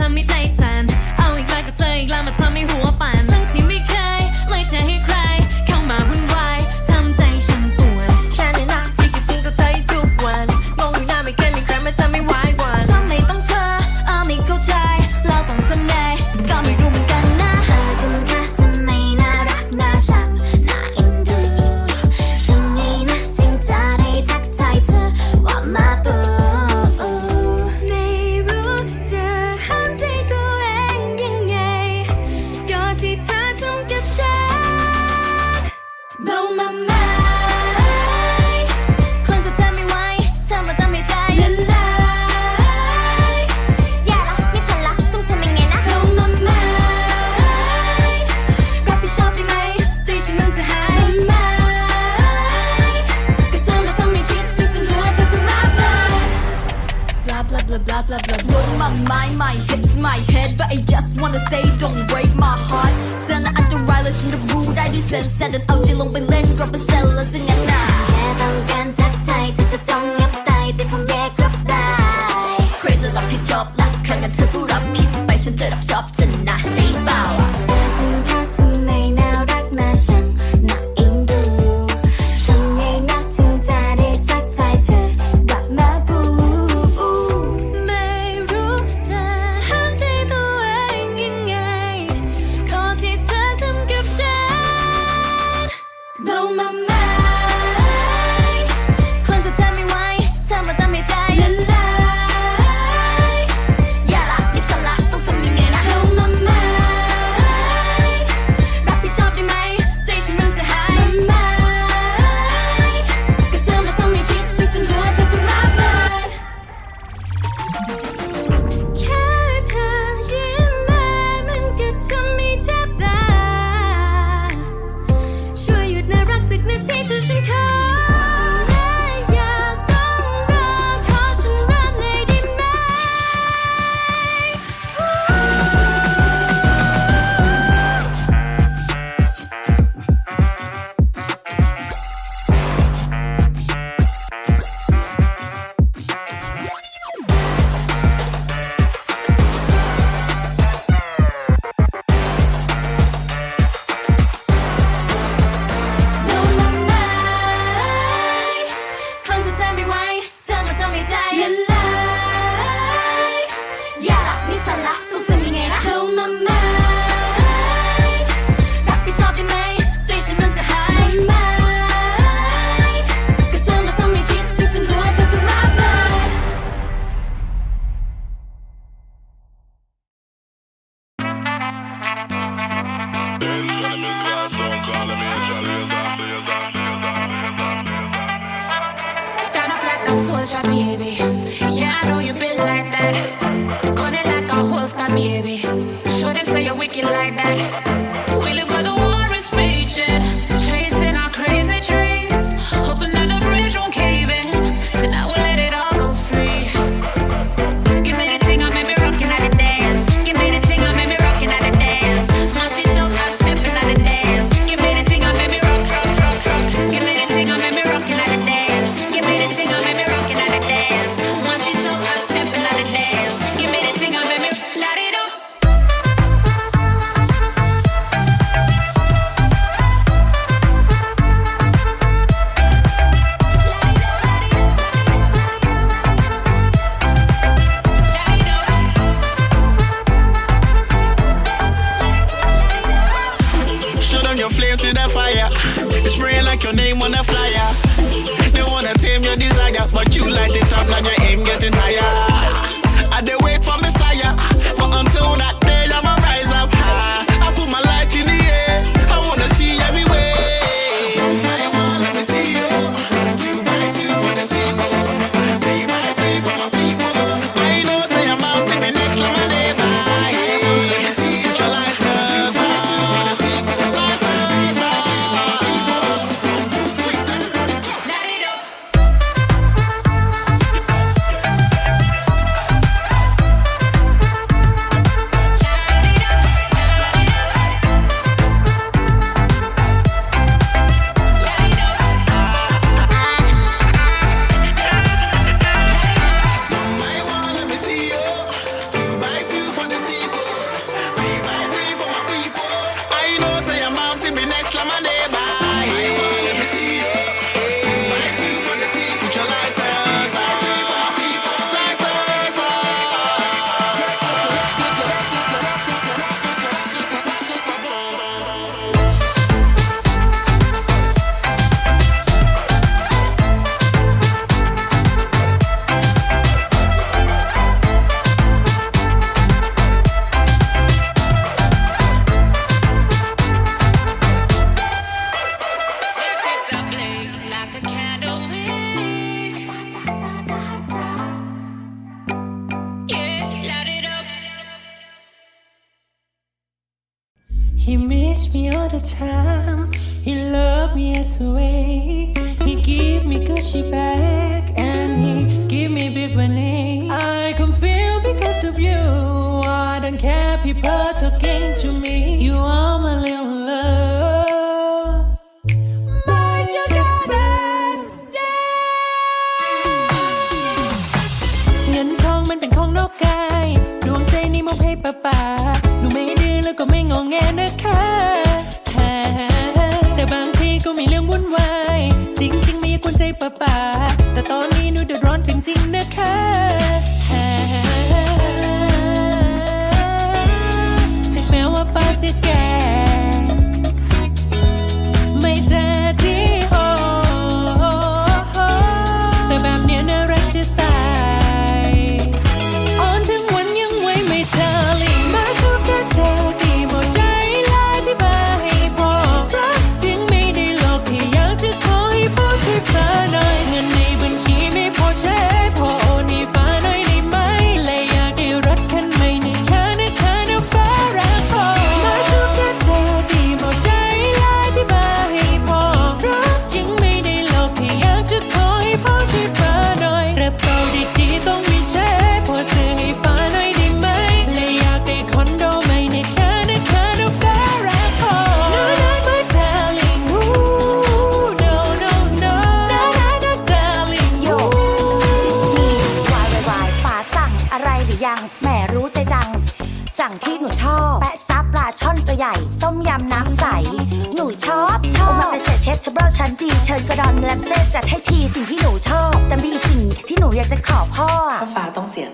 ทำให้ใจสันเอาอีกแล้วก็เจออีกแล้วมาทำให้หัวปั่นทั้งที่ไม่เคยเลยจะให้ใคร เซนเซนเอาใจลงไปเล่นรอบป็นเซลล์แล้วซึ่งงั้นน่ะแค่ต้องการทักทาย Make your name on a flyer. They wanna tame your desire, but you like time. He loved me as a way. He give me Gucci back and he give me big money. I can feel because of you. I don't care people talk จริงนะคะ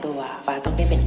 ตัวฟ้าต้องได้เป็น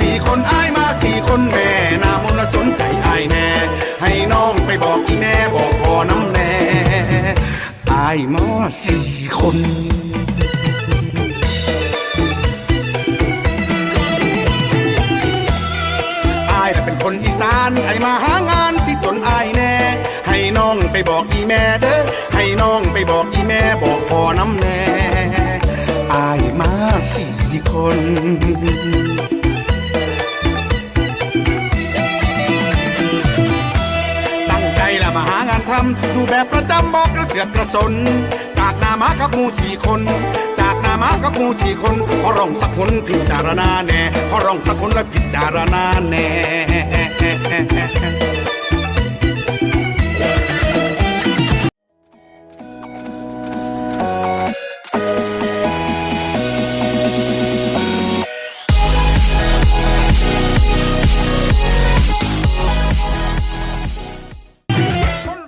สี่คนอายมาสี่คนแม่นามนสนใจอายแน่ ให้น้องไปบอกอีแม่บอกพอน้ำแน่อายมอสี่คนอายเป็นคนอีสานไอมาหางานสิตนอายแน่ ให้น้องไปบอกอีแม่เด้อให้น้องไปบอกอีแม่บอกพอน้ำแน่อายมาสี่คน มาหางานทำดูแบบประจำบอกกระเสือกกระสน จากนามากับงูสี่คน จากนามากับงูสี่คนขอร้องสักคนพิจารณาแน่ขอร้องสักคนและพิจารณาแน่